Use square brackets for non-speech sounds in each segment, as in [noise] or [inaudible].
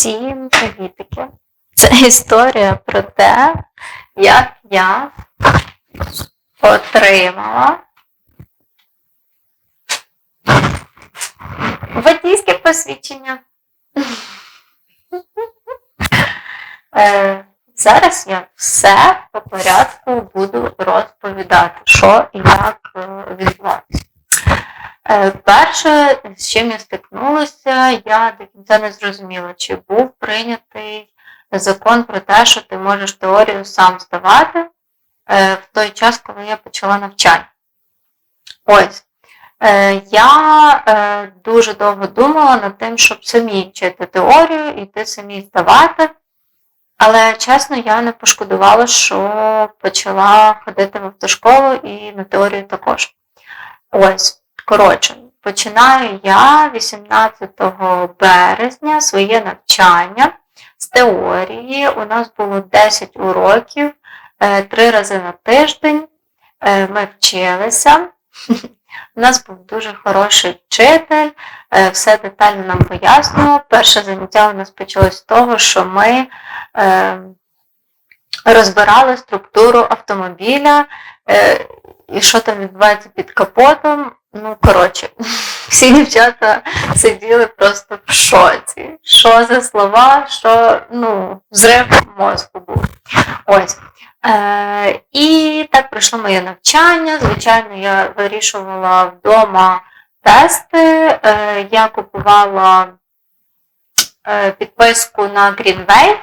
Всім привітики! Це історія про те, як я отримала водійське посвідчення. Е, Зараз я все по порядку буду розповідати, що і як е, відбувається. Е, Перше, з чим я стикнулася, я до кінця не зрозуміла, чи був прийнятий закон про те, що ти можеш теорію сам здавати е, в той час, коли я почала навчання. Ось. Е, Я дуже довго думала над тим, щоб самі вчити теорію, іти самі здавати. Але чесно, я не пошкодувала, що почала ходити в автошколу і на теорію також. Ось. Коротше, починаю я 18 березня своє навчання з теорії. У нас було 10 уроків, 3 рази на тиждень. Е, Ми вчилися. [laughs] У нас був дуже хороший вчитель, е, все детально нам пояснював. Перше заняття у нас почалось з того, що ми е, розбирали структуру автомобіля, е, і що там відбувається під капотом. Ну, коротше, [laughs] всі дівчата сиділи просто в шоці. Що за слова, що ну, зрив мозку був. Ось. Е, І так пройшло моє навчання. Звичайно, я вирішувала вдома тести. Е, Я купувала е, підписку на Greenway.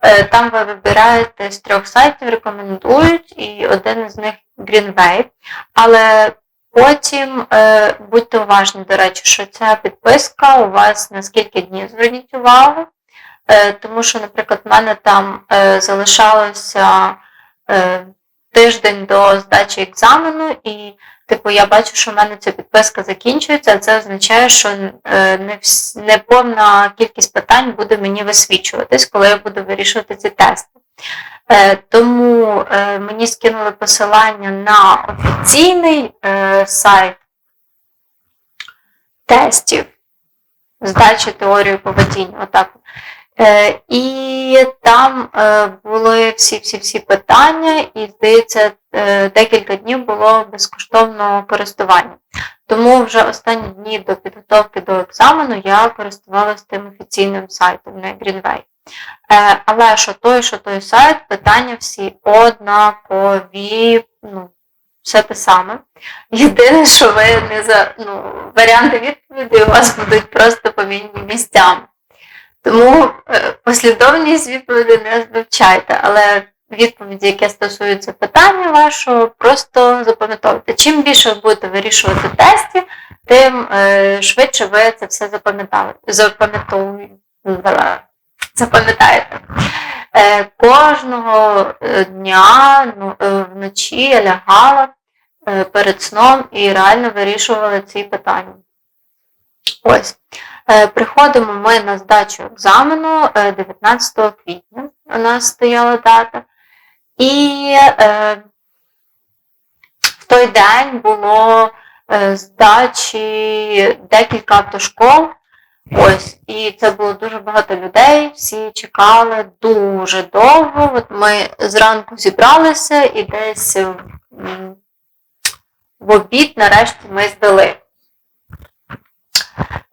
Е, Там ви вибираєте з трьох сайтів, рекомендують, і один із них Greenway. Але потім е, будьте уважні, до речі, що ця підписка у вас на скільки днів зверніть увагу. Е, тому що, наприклад, в мене там е, залишалося е, тиждень до здачі екзамену, і типу, я бачу, що в мене ця підписка закінчується, а це означає, що е, не, вс, не повна кількість питань буде мені висвічуватись, коли я буду вирішувати ці тести. Е, Тому е, мені скинули посилання на офіційний е, сайт тестів здачі теорії поведіння. Отак. І там були всі-всі-всі питання, і, здається, декілька днів було безкоштовного користування. Тому вже останні дні до підготовки до екзамену я користувалася тим офіційним сайтом, не Greenway. Е, але що той, що той сайт, питання всі однакові, ну, все те саме. Єдине, що ви не за ну, варіанти відповіді у вас будуть просто помінні місцями. Тому е, послідовність відповіді не вивчайте, але відповіді, які стосуються питання вашого, просто запам'ятовуйте. Чим більше ви будете вирішувати тестів, тим е, швидше ви це все запам'ятовуєте. Запам'ятаєте. Е, кожного дня ну, вночі я лягала перед сном і реально вирішувала ці питання. Ось. Приходимо ми на здачу екзамену 19 квітня. У нас стояла дата. І е, в той день було е, здачі декілька автошкол. Ось, і це було дуже багато людей, всі чекали дуже довго. От Ми зранку зібралися і десь в обід нарешті ми здали.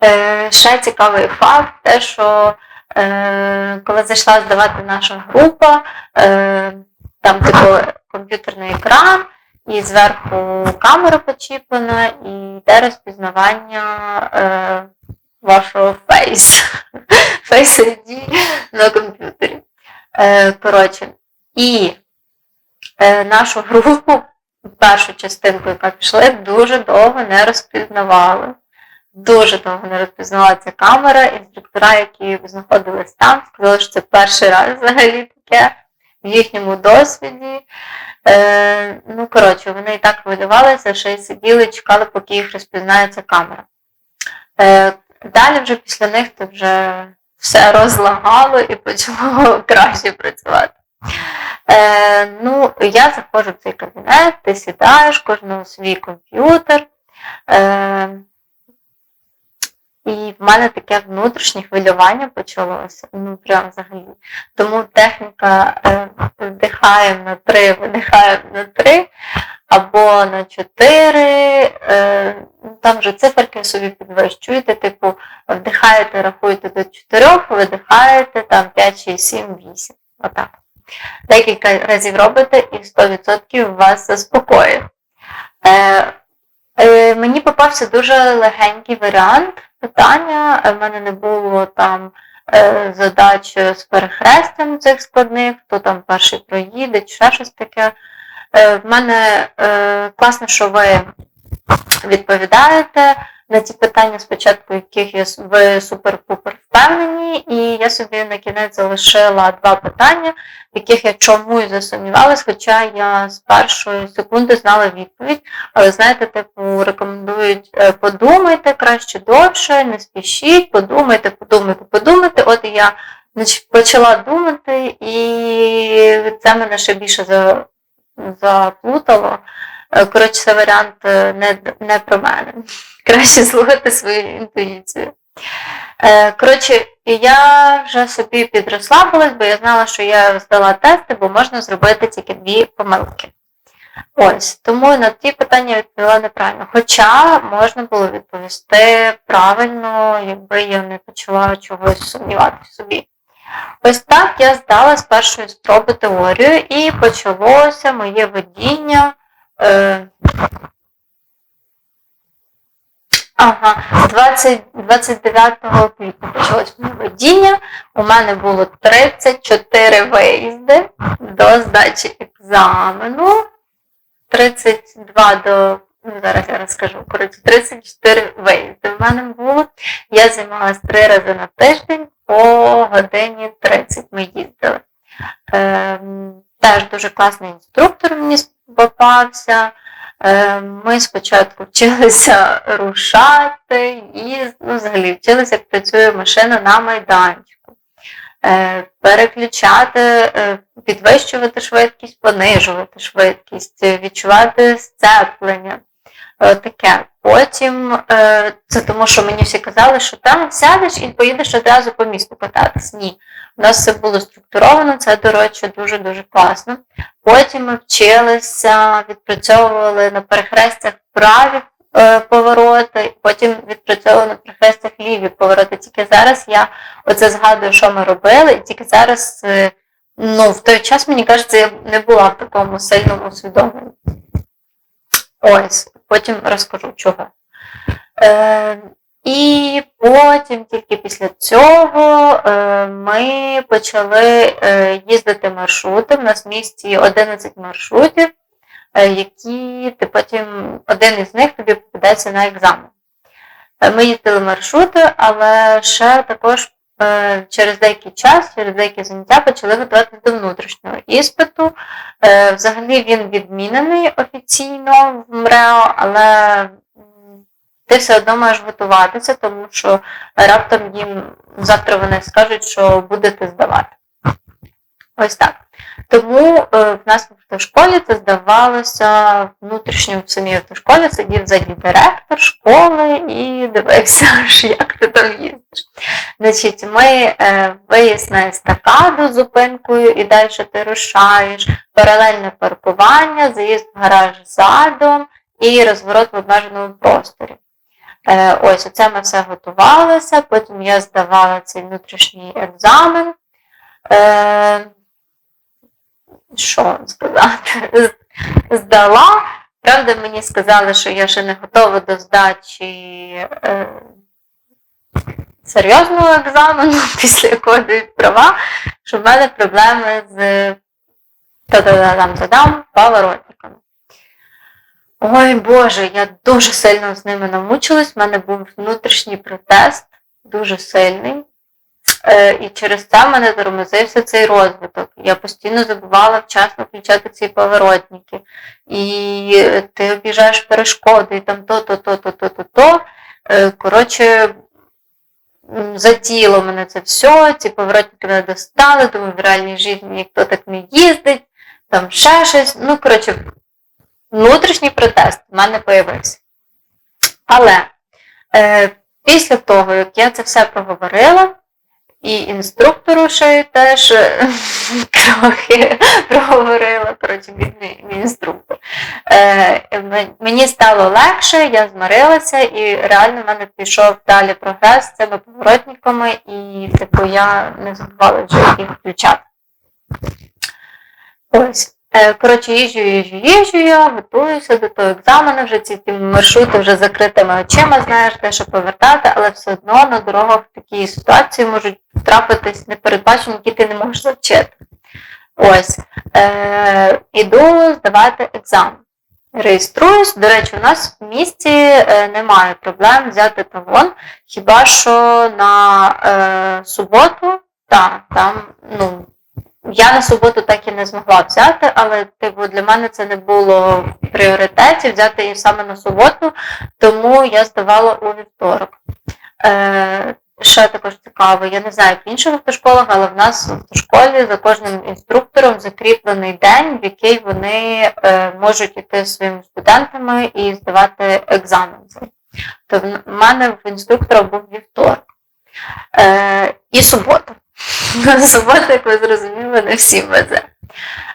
Е, Ще цікавий факт, те, що е, коли зайшла здавати наша група, е, там типу комп'ютерний екран, і зверху камера почіплена, і йде розпізнавання е, вашого фейс. [laughs] Face ID на комп'ютері. Е, Коротше, і е, нашу групу, першу частинку, яка пішла, дуже довго не розпізнавали. Дуже довго не розпізнала ця камера. Інструктора, які знаходились там, сказали, що це перший раз взагалі таке в їхньому досвіді. Е, Ну, коротше, вони і так хвилювалися, що і сиділи, чекали, поки їх розпізнає ця камера. Е, Далі вже після них то вже все розлагало і почало [laughs] краще працювати. Е, Ну, я заходжу в цей кабінет, ти сідаєш, кожного свій комп'ютер. Е, і в мене таке внутрішнє хвилювання почалося. Ну, прям взагалі. Тому техніка е, вдихаємо на три, видихаємо на три або на чотири. Е, там вже циферки собі підвищуєте, типу, вдихаєте, рахуєте до чотирьох, видихаєте там 5, 6, 7, 8. Отак. Декілька разів робите і 100% вас заспокоїть. Е, е, мені попався дуже легенький варіант питання. У мене не було там задач з перехрестям цих складних, хто там перший проїде, чи ще щось таке. Е, в мене е, класно, що ви відповідаєте на ті питання, спочатку яких я ви супер-пупер впевнені, і я собі на кінець залишила два питання, в яких я чомусь засумнівалась, хоча я з першої секунди знала відповідь. Але знаєте, типу, рекомендують е, подумайте краще довше, не спішіть, подумайте, подумайте, подумайте. От я почала думати, і це мене ще більше за, заплутало. Е, Коротше, це варіант е, не, не про мене. Краще слухати свою інтуїцію. Е, Коротше, я вже собі підрослабилась, бо я знала, що я здала тести, бо можна зробити тільки дві помилки. Ось, тому на ті питання я відповіла неправильно. Хоча можна було відповісти правильно, якби я не почала чогось сумнівати в собі. Ось так я здала з першої спроби теорію і почалося моє водіння. Е, Ага, 20, 29 квітня почалось моє водіння. У мене було 34 виїзди до здачі екзамену. 32 до. Ну, зараз я розкажу. Коротше, 34 виїзди в мене було. Я займалась три рази на тиждень по годині 30 ми їздили. Ем, теж дуже класний інструктор мені попався. Е, Ми спочатку вчилися рушати і ну, взагалі вчилися, як працює машина на майданчику. Е, Переключати, е, підвищувати швидкість, понижувати швидкість, е, відчувати сцеплення. Е, Таке. Потім е, це тому, що мені всі казали, що там сядеш і поїдеш одразу по місту кататись. Ні. У нас все було структуровано, це, до речі, дуже-дуже класно. Потім ми вчилися, відпрацьовували на перехрестях праві е, повороти, потім відпрацьовували на перехрестях ліві повороти. Тільки зараз я оце згадую, що ми робили, і тільки зараз, ну, в той час, мені кажеться, я не була в такому сильному усвідомленні. Ось, потім розкажу чого. Е, і потім, тільки після цього, е, ми почали е, їздити маршрути. У нас в місті 11 маршрутів, е, які ти потім один із них тобі попадається на екзамен. Е, Ми їздили маршрути, але ще також через деякий час, через деякі заняття почали готуватися до внутрішнього іспиту. Е, Взагалі він відмінений офіційно в МРЕО, але ти все одно маєш готуватися, тому що раптом їм завтра вони скажуть, що будете здавати. Ось так. Тому е, в нас в автошколі це здавалося внутрішньо в самій автошколі сидів ззаді директор школи і дивився, [laughs] як ти там їздиш. Значить, ми е, виїзд на естакаду з зупинкою і далі ти рушаєш, паралельне паркування, заїзд в гараж задом і розворот в обмеженому просторі. Е, ось оце ми все готувалися, потім я здавала цей внутрішній екзамен. Що сказати? Здала. Правда, мені сказали, що я ще не готова до здачі е, серйозного екзамену, [laughs] після якого дають права, що в мене проблеми з поворотниками. Ой Боже, я дуже сильно з ними намучилась. У мене був внутрішній протест, дуже сильний. Е, і через це в мене тормозився цей розвиток. Я постійно забувала вчасно включати ці поворотники. І ти об'їжджаєш перешкоди, і там то, то, то, то. Е, Коротше, м, заділо мене це все, ці поворотники мене достали, думаю, в реальній житті ніхто так не їздить, там ще щось. Ну, коротше, внутрішній протест в мене появився. Але е, після того, як я це все проговорила, і інструктору ще теж е, [laughs] трохи проговорила, коротше, інструктор. Е, мені стало легше, я змирилася, і реально в мене пішов далі прогрес з цими поворотниками, і типу я не забувала вже їх включати. Ось. Е, Коротше, їжджу, їжджу, їжджу я, готуюся до того екзамену, вже ці маршрути вже закритими очима, знаєш, те, що повертати, але все одно на дорогах такі ситуації можуть трапитись непередбачені, які ти не можеш завчити. Ось. Е, іду здавати екзамен. Реєструюсь. До речі, у нас в місті е, немає проблем взяти талон, хіба що на е, суботу, так, там, ну, я на суботу так і не змогла взяти, але типу, для мене це не було в пріоритеті взяти її саме на суботу, тому я здавала у вівторок. Е, ще також цікаво, я не знаю як в інших автошколах, але в нас в автошколі за кожним інструктором закріплений день, в який вони е, можуть зі своїми студентами і здавати екзамен. То в мене в інструктора був вівторок е, і субота. [laughs] Субота, як ви зрозуміли, не всім везе.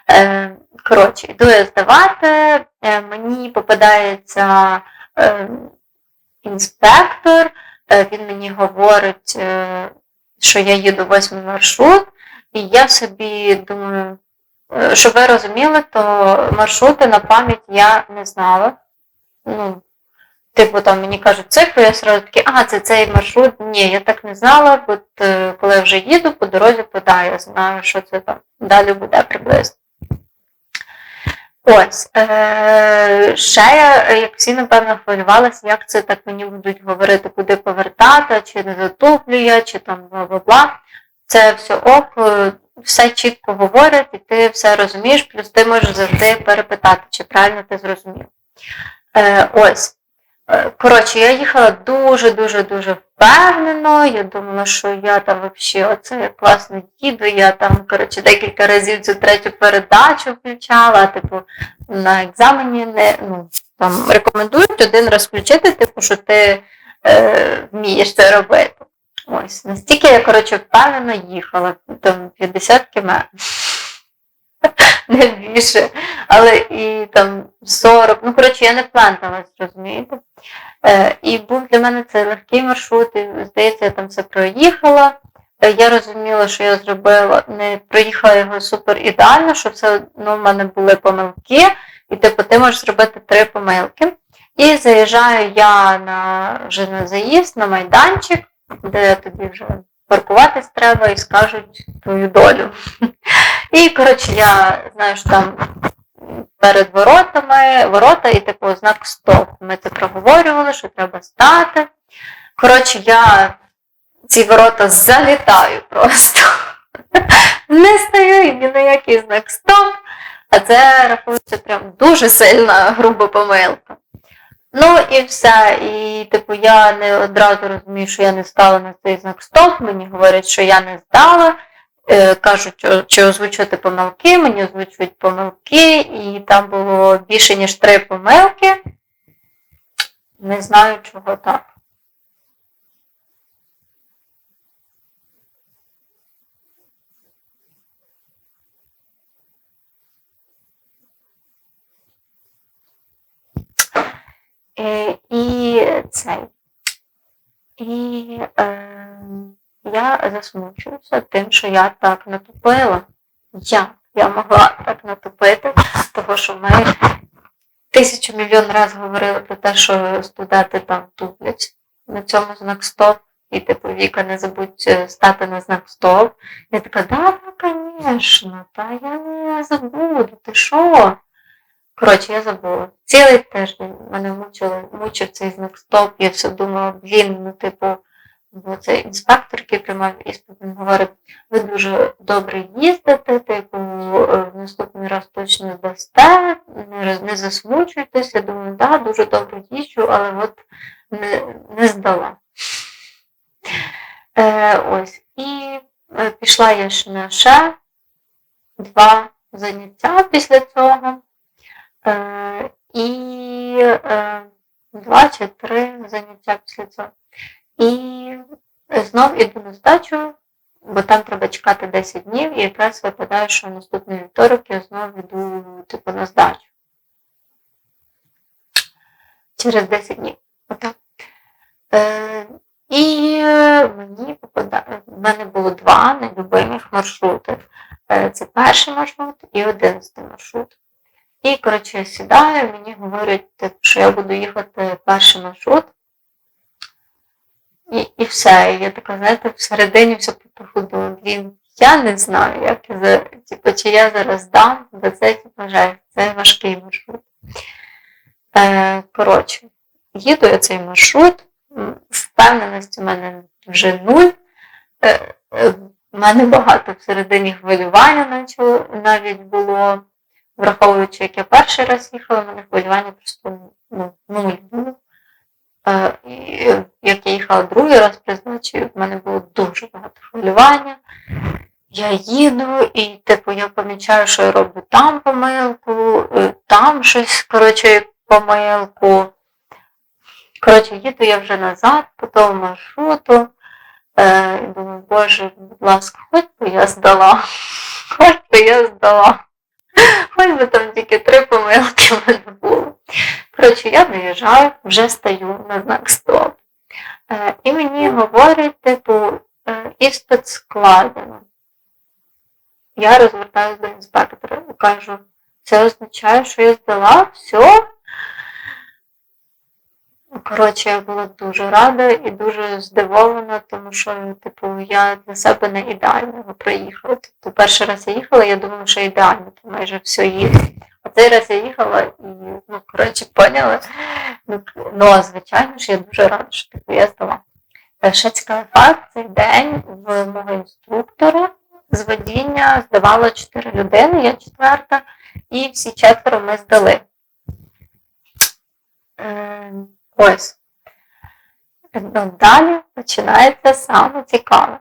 Е, коротше, йду я здавати, е, мені попадається е, інспектор, він мені говорить, що я їду восьмий маршрут, і я собі думаю, щоб ви розуміли, то маршрути на пам'ять я не знала. Ну, Типу там мені кажуть цифру, я сразу такі, а, це цей маршрут. Ні, я так не знала, бо е, коли я вже їду, по дорозі подаю, знаю, що це там далі буде приблизно. Ось. Е, ще я, як всі, напевно, хвилювалася, як це так мені будуть говорити, куди повертати, чи не затуплю чи там бла-бла-бла. Це все ок, е, все чітко говорять, і ти все розумієш, плюс ти можеш завжди перепитати, чи правильно ти зрозумів. Е, ось. Коротше, я їхала дуже-дуже дуже впевнено. Я думала, що я там взагалі оце я класно їду. Я там, коротше, декілька разів цю третю передачу включала. Типу, на екзамені не ну, там рекомендують один раз включити, типу, що ти е, вмієш це робити. Ось, настільки я, коротше, впевнено їхала, там 50 км. [laughs] Не більше. Але і там 40. Ну, коротше, я не пленталась, розумієте? Е, і був для мене це легкий маршрут, і, здається, я там все проїхала. Е, Я розуміла, що я зробила, не проїхала його супер ідеально, що це ну, в мене були помилки, і типу ти можеш зробити три помилки. І заїжджаю я на, вже на заїзд, на майданчик, де я тоді вже паркуватись треба і скажуть твою долю. І, коротше, я знаю, що там перед воротами, ворота і типу знак стоп. Ми це проговорювали, що треба стати. Коротше, я ці ворота залітаю просто. Не стаю і ні на який знак стоп. А це рахується прям дуже сильна груба помилка. Ну і все. І типу я не одразу розумію, що я не стала на цей знак стоп. Мені говорять, що я не здала. Е, кажуть, чи озвучувати помилки, мені озвучують помилки, і там було більше, ніж три помилки. Не знаю, чого так. Е, І цей. І е, я засмучуюся тим, що я так натупила. Як я могла так натупити, того що ми тисячу мільйон разів говорили про те, що студенти там туплять на цьому знак стоп. І типу Віка, не забудь е, стати на знак стоп. Я така, да, звісно, та я не забуду, ти що? Коротше, я забула. Цілий тиждень мене мучили, мучив цей знак стоп. Я все думала, блін, ну, типу, бо цей інспектор, який приймав іспит, він говорить, ви дуже добре їздите, типу, е, в наступний раз точно здасте, не, не засмучуйтесь. Я думаю, да, дуже добре їжджу, але от не, не здала. Е, ось. І е, пішла я ж на ще два заняття після цього. Е, і е, два чи три заняття після цього. І знов іду на здачу, бо там треба чекати 10 днів, і якраз випадає, що наступний вівторок я знову йду типу, на здачу. Через 10 днів. Отак. Е, і мені попадає, в мене було два нелюбимих маршрути. Це перший маршрут і одинадцятий маршрут. І, коротше, я сідаю, мені говорять, що я буду їхати перший маршрут. І і все. І я така, знаєте, всередині все походу, блін, я не знаю, як я типу, чи я зараз дам, бо це типу, це важкий маршрут. Е, Коротше, їду я цей маршрут, впевненості в мене вже нуль. Е, е, мене багато всередині хвилювання навіть було, враховуючи, як я перший раз їхала, в мене хвилювання просто ну, нуль було. Е, і як я їхала другий раз призначив, в мене було дуже багато хвилювання. Я їду, і типу я помічаю, що я роблю там помилку, там щось, коротше, помилку. Коротше, їду я вже назад по тому маршруту. Е, думаю, боже, будь ласка, хоч би я здала, [laughs] хоч би я здала. [laughs] Хоч би там тільки три помилки в мене було. Коротше, я виїжджаю, вже стаю на знак стоп. Е, і мені говорять, типу, е, іспит складено. Я розвертаюся до інспектора і кажу, це означає, що я здала все. Коротше, я була дуже рада і дуже здивована, тому що, типу, я для себе не ідеально проїхала. Тобто перший раз я їхала, я думала, що ідеально, то майже все їде. А цей раз я їхала і, ну, коротше, поняла. Ну, ну звичайно ж, я дуже рада, що типу, я. Е, ще цікавий факт, цей день в мого інструктора з водіння здавало чотири людини, я четверта, і всі четверо ми здали. Ось. Ну, Далі починається саме цікаве.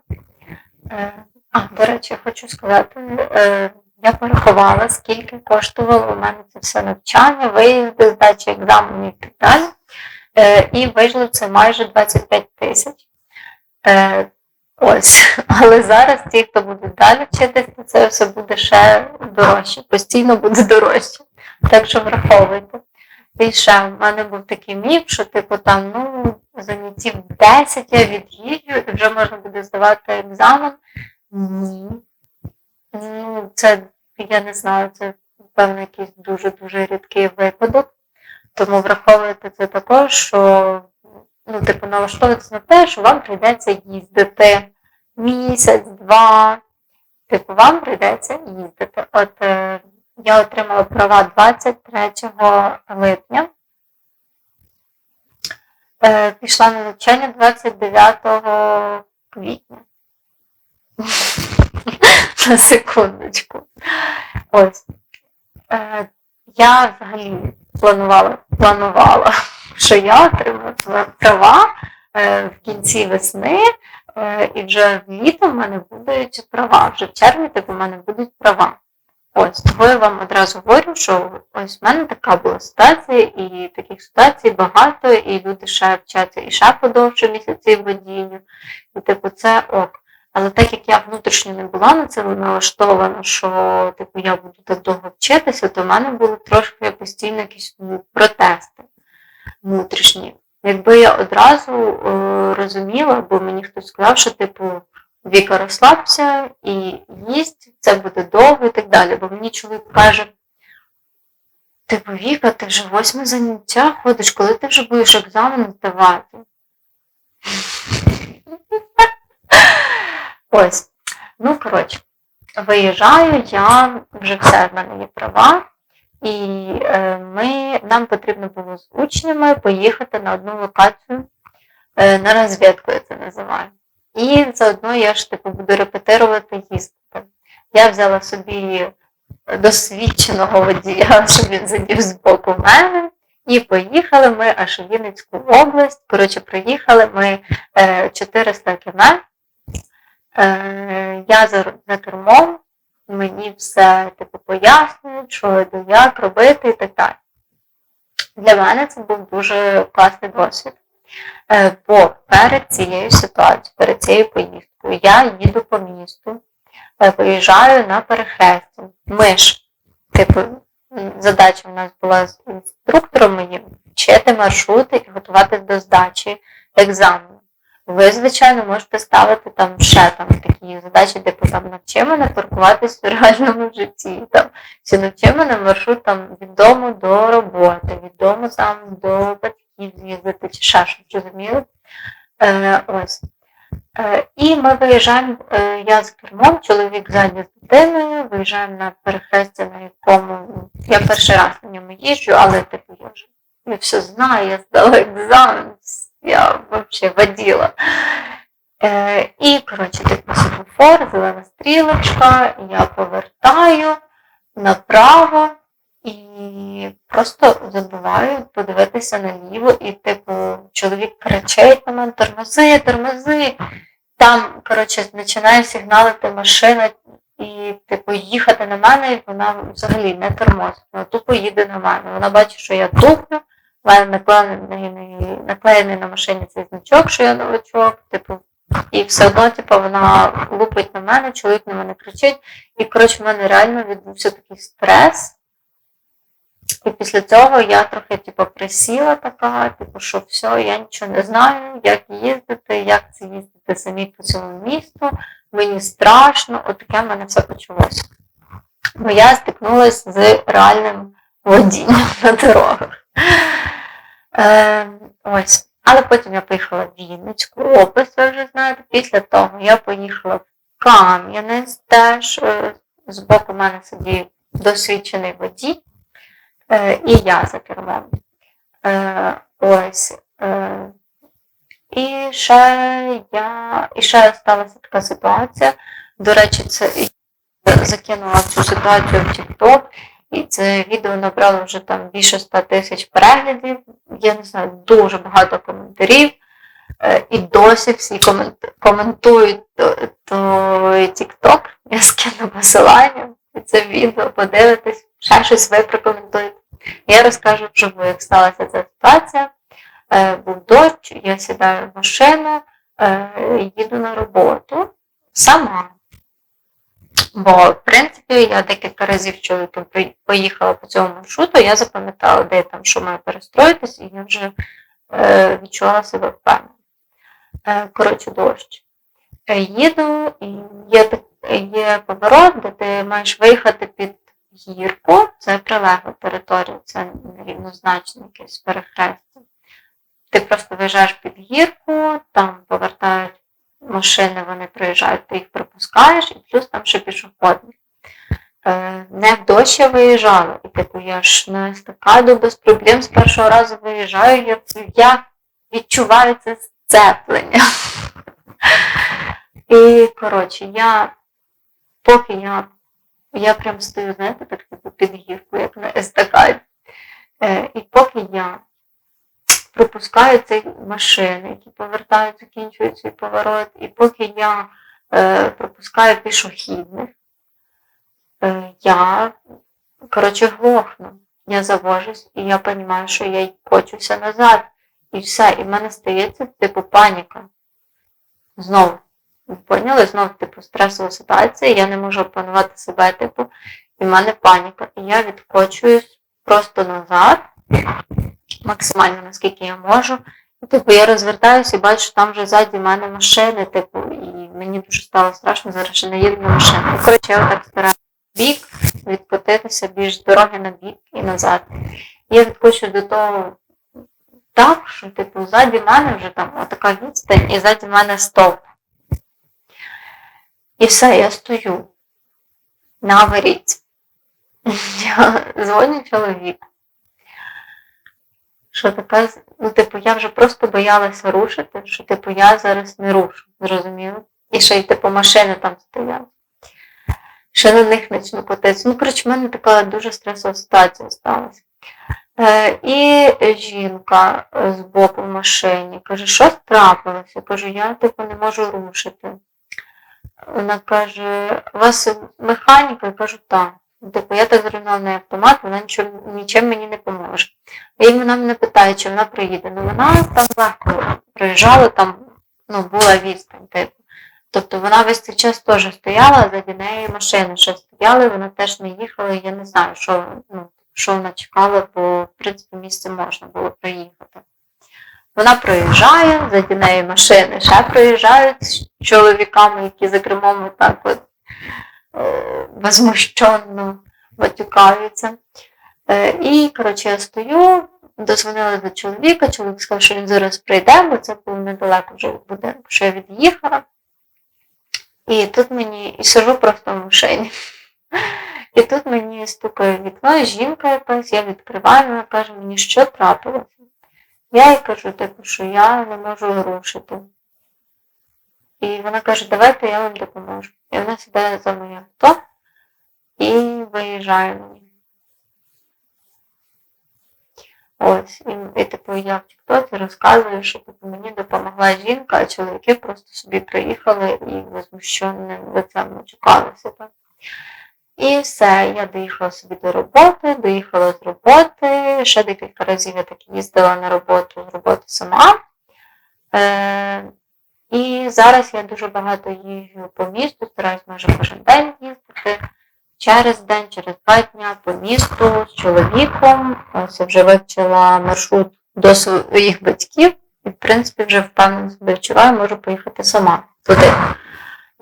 Е, а, до речі, хочу сказати, е, я порахувала, скільки коштувало у мене це все навчання, виїзди, здачі екзаменів і так далі. Е, і вийшло це майже 25 тисяч. Ось, [laughs] але зараз ті, хто буде далі вчитися, це все буде ще дорожче, постійно буде дорожче. Так що враховуйте. І ще в мене був такий міф, що типу там ну, заняттів 10 я від'їжджу і вже можна буде здавати екзамен. Ні. Ну, це, я не знаю, це, певно, якийсь дуже-дуже рідкий випадок. Тому враховуйте це також, що ну, типу, налаштовуватися на те, що вам прийдеться їздити місяць, два. Типу, вам прийдеться їздити. От е, я отримала права 23 липня. Е, пішла на навчання 29 квітня. [laughs] На секундочку. Ось. Е, я взагалі планувала, планувала, що я отримаю права е, в кінці весни, і вже в літо в мене будуть права. Вже в червні типу, в мене будуть права. Ось, того я вам одразу говорю, що ось в мене така була ситуація, і таких ситуацій багато, і люди ще вчаться і ще подовше місяці водінню. І типу, це ок. Але так як я внутрішньо не була на це налаштована, що типу, я буду так довго вчитися, то в мене були трошки постійно якісь ну, протести внутрішні. Якби я одразу е, розуміла, бо мені хтось сказав, що типу. Віка розслабся і їсть, це буде довго і так далі. Бо мені чоловік каже, типу, Віка, ти вже восьме заняття ходиш, коли ти вже будеш екзамен здавати? [laughs] Ось. Ну, коротше, виїжджаю, я вже все в мене є права, і е, ми, нам потрібно було з учнями поїхати на одну локацію е, на розвідку, я це називаю. І заодно я ж типу буду репетирувати їздити. Я взяла собі досвідченого водія, [laughs] щоб він сидів з боку мене. І поїхали ми аж у Вінницьку область. Коротше, проїхали ми 400 е, км. Е, я за, за кермом, мені все типу, пояснюють, що як робити і так далі. Для мене це був дуже класний досвід. Е, Бо перед цією ситуацією, перед цією поїздкою, я їду по місту, е, виїжджаю на перехрестя. Ми ж, типу, задача в нас була з інструктором моїм вчити маршрути і готуватись до здачі екзамену. Ви, звичайно, можете ставити там ще там такі задачі, типу там навчи мене паркуватись в реальному житті, там, чи навчи мене маршрут там від дому до роботи, від дому там до батьків чи ще щось, розуміли? Е, ось. Е, і ми виїжджаємо, е, я з кермом, чоловік ззаді з дитиною, виїжджаємо на перехрестя, на якому я перший раз на ньому їжджу, але типу я я все знаю, я здала екзамен, я взагалі водила. Е, і, коротше, типу світлофор, зелена стрілочка, я повертаю направо і просто забуваю подивитися наліво, і, типу, чоловік кричить на мене, тормози, тормози. Там, коротше, починає сигналити машина і, типу, їхати на мене, і вона взагалі не тормозить. Вона тупо їде на мене. Вона бачить, що я туплю, в мене наклеєний, наклеєний на машині цей значок, що я новачок, типу, і все одно, типу, вона лупить на мене, чоловік на мене кричить. І, коротше, в мене реально відбувся такий стрес. І після цього я трохи, типу, присіла така, типу, що все, я нічого не знаю, як їздити, як це їздити самі по цьому місту. Мені страшно, отаке в мене все почалося. Бо я стикнулася з реальним водінням на дорогах. Е, ось. Але потім я поїхала в Вінницьку область, ви вже знаєте. Після того я поїхала в Кам'янець теж. Е, з боку мене сидів досвідчений водій, е, і я за кермом. Е, ось. Е, і ще я, і ще сталася така ситуація. До речі, це закинула цю ситуацію в TikTok, і це відео набрало вже там більше 100 тисяч переглядів. Я не знаю, дуже багато коментарів. Е, І досі всі комент- коментують то- той TikTok. Я скину посилання це відео, подивитесь, ще щось ви прокоментуєте. Я розкажу вживу, як сталася ця ситуація. Е, Був дощ, я сідаю в машину, е, їду на роботу сама. Бо, в принципі, я декілька разів чоловіком поїхала по цьому маршруту, я запам'ятала, де там що має перестроїтись, і я вже е, відчувала себе впевнено. Е, коротше, дощ. Е, їду, і є, є поворот, де ти маєш виїхати під гірку, це прилегла територія, це нерівнозначне якесь перехрестя. Ти просто виїжджаєш під гірку, там повертають машини, вони проїжджають, ти їх пропускаєш, і плюс там ще пішохідний. Е, не в дощ я виїжджала, і типу я ж на естакаду без проблем з першого разу виїжджаю, я, я відчуваю це сцеплення. [laughs] І, коротше, я, поки я, я прям стою, знаєте, так типу під гірку, як на естакаді. Е, і поки я пропускаю ці машини, які повертають, закінчують свій поворот, і поки я е, пропускаю пішохідних, е, я, коротше, глохну. Я завожусь, і я розумію, що я кочуся назад. І все, і в мене стається, типу, паніка. Знову. Ви поняли? Знову, типу, стресова ситуація, я не можу опанувати себе, типу, і в мене паніка. І я відкочуюсь просто назад, максимально наскільки я можу. І, типу, я розвертаюся і бачу, там вже ззаді мене машини, типу, і мені дуже стало страшно, зараз ще не їду на машину. Коротше, я отак стараюся в бік, відкотитися більш дороги на бік і назад. Я відкочу до того так, що, типу, ззаді мене вже там отака відстань, і ззаді мене стовп. І все, я стою на. Я дзвоню чоловіку. Що така, ну, типу, я вже просто боялася рушити, що, типу, я зараз не рушу, зрозуміло? І ще й, типу, машини там стояли. Ще на них почну котитися. Ну, коротше, в мене така дуже стресова ситуація сталася. Е, і жінка з боку в машині каже, що трапилося? Кажу, я типу не можу рушити. Вона каже, у вас механіка? Я кажу, так. Типу, я так зруйнувала на автомат, вона нічим, нічим мені не поможе. І вона мене питає, чи вона приїде. Ну вона там легко приїжджала, там ну, була відстань, типу. Тобто вона весь цей час теж стояла, заді неї машини ще стояли, вона теж не їхала, я не знаю, що, ну, що вона чекала, бо, в принципі, місце можна було проїхати. Вона проїжджає, заді неї машини ще проїжджають з чоловіками, які за кермом отак от е, возмущенно матюкаються. Е, і, коротше, я стою, дозвонила до чоловіка, чоловік сказав, що він зараз прийде, бо це було недалеко вже від будинку, що я від'їхала. І тут мені і сижу просто в машині. І тут мені стукає вікно, жінка якась, я відкриваю, вона каже мені, що трапилося. Я їй кажу, типу, що я не можу рушити. І вона каже, давайте я вам допоможу. І вона сідає за моє авто і виїжджає мені. Ось, і, і типу я в Тіктоці розказую, що типу, мені допомогла жінка, а чоловіки просто собі приїхали і возмущеним лицем начекалися. Так? І все, я доїхала собі до роботи, доїхала з роботи. Ще декілька разів я так їздила на роботу з роботи сама. Е, і зараз я дуже багато їжджу по місту, стараюсь майже кожен день їздити. Через день, через два дня по місту з чоловіком. Ось я вже вивчила маршрут до своїх батьків і, в принципі, вже впевнено себе відчуваю, можу поїхати сама туди.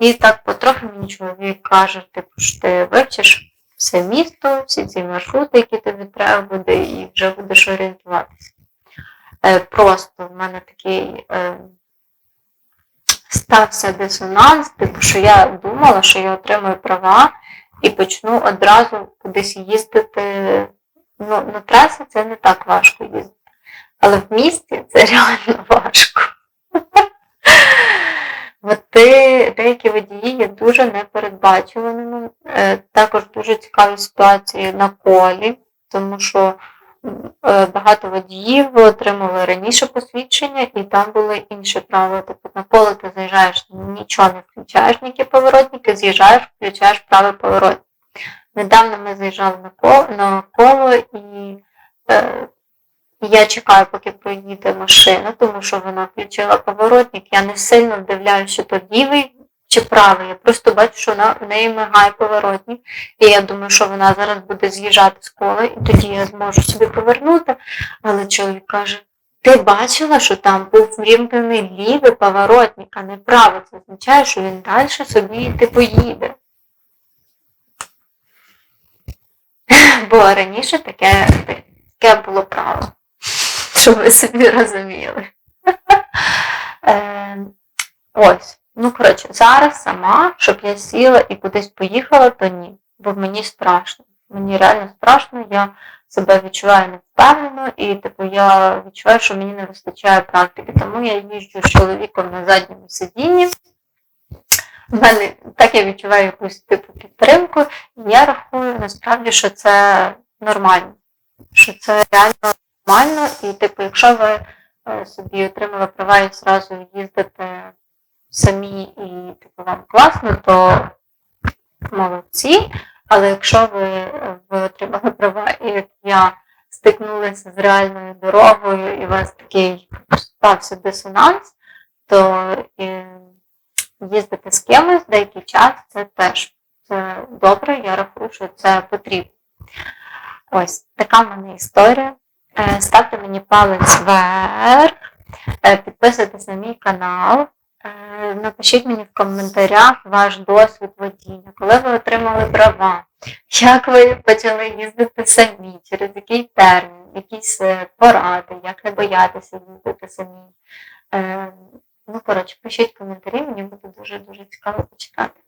І так потрохи мені чоловік каже, типу, що ти вивчиш все місто, всі ці маршрути, які тобі треба буде, і вже будеш орієнтуватися. Е, Просто в мене такий е, стався дисонанс, типу, що я думала, що я отримую права і почну одразу кудись їздити. Ну, на трасі це не так важко їздити. Але в місті це [laughs] реально важко. Деякі водії є дуже непередбачуваними. Е, Також дуже цікаві ситуації на колі, тому що е, багато водіїв отримали раніше посвідчення, і там були інші правила. Тобто на коло ти заїжджаєш, нічого не включаєш, ніякі поворотники, з'їжджаєш, включаєш правий поворот. Недавно ми заїжджали на коло, на коло і е, я чекаю, поки проїде машина, тому що вона включила поворотник. Я не сильно вдивляюся, то лівий чи правий. Я просто бачу, що вона, в неї мигає поворотник. І я думаю, що вона зараз буде з'їжджати з кола, і тоді я зможу собі повернути. Але чоловік каже, ти бачила, що там був врімкнений лівий поворотник, а не правий. Це означає, що він далі собі йти поїде. Бо раніше таке, таке було право щоб ви собі розуміли. [laughs] Е, ось. Ну, коротше, зараз сама, щоб я сіла і кудись поїхала, то ні. Бо мені страшно. Мені реально страшно, я себе відчуваю невпевнено, і типу я відчуваю, що мені не вистачає практики. Тому я їжджу з чоловіком на задньому сидінні. У мене так я відчуваю якусь типу підтримку, і я рахую насправді, що це нормально. Що це реально нормально, і, типу, якщо ви е, собі отримали права і зразу їздите самі і типу, вам класно, то молодці. Але якщо ви, ви отримали права, і як я стикнулася з реальною дорогою, і у вас такий стався дисонанс, то і їздити з кимось деякий час це теж це добре, я рахую, що це потрібно. Ось така в мене історія. Е, ставте мені палець вверх, е, підписуйтесь на мій канал. Е, напишіть мені в коментарях ваш досвід водіння, коли ви отримали права, як ви почали їздити самі, через який термін, якісь поради, як не боятися їздити самі. Ну, коротше, пишіть коментарі, мені буде дуже-дуже цікаво почитати.